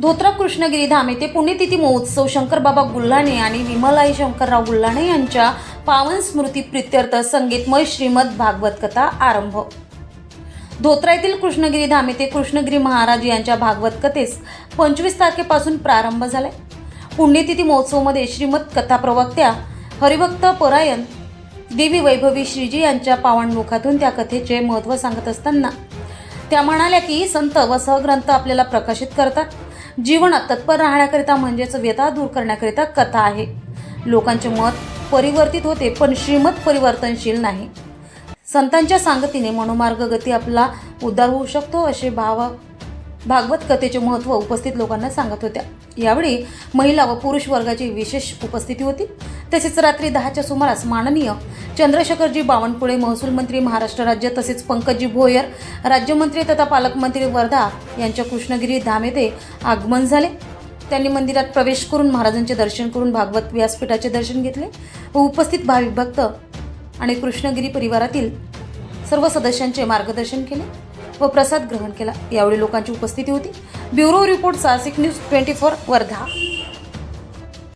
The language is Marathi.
धोत्रा कृष्णगिरी धाम येथे पुण्यतिथी महोत्सव शंकरबाबा गुल्हाणे आणि विमलाई शंकरराव गुल्हाणे यांच्या पावन स्मृती प्रित्यर्थ संगीतमय श्रीमद भागवत कथा आरंभ. धोत्रा येथील कृष्णगिरी धाम येथे कृष्णगिरी महाराज यांच्या भागवत कथेस पंचवीस तारखेपासून प्रारंभ झालाय. पुण्यतिथी महोत्सवमध्ये श्रीमद कथा प्रवक्त्या हरिभक्त परायण देवी वैभवी श्रीजी यांच्या पावणमुखातून त्या कथेचे महत्त्व सांगत असताना त्या म्हणाल्या की संत व सहग्रंथ आपल्याला प्रकाशित करतात. जीवनात तत्पर राहण्याकरिता म्हणजेच व्यथा दूर करण्याकरिता कथा आहे. लोकांचे मत परिवर्तित होते पण श्रीमत परिवर्तनशील नाही. संतांच्या सांगतीने मनोमार्ग गती आपला उद्धार होऊ शकतो असे भाव भागवत कथेचे महत्त्व उपस्थित लोकांना सांगत होत्या. यावेळी महिला व पुरुष वर्गाची विशेष उपस्थिती होती. तसेच रात्री दहाच्या सुमारास माननीय चंद्रशेखरजी बावनकुळे महसूल मंत्री महाराष्ट्र राज्य तसेच पंकजी भोयर राज्यमंत्री तथा पालकमंत्री वर्धा यांच्या कृष्णगिरी धाम येथे आगमन झाले. त्यांनी मंदिरात प्रवेश करून महाराजांचे दर्शन करून भागवत व्यासपीठाचे दर्शन घेतले. व उपस्थित भाविक भक्त आणि कृष्णगिरी परिवारातील सर्व सदस्यांचे मार्गदर्शन केले व प्रसाद ग्रहण केला. यावेळी लोकांची उपस्थिती होती. Bureau report Sahasik news twenty four Wardha.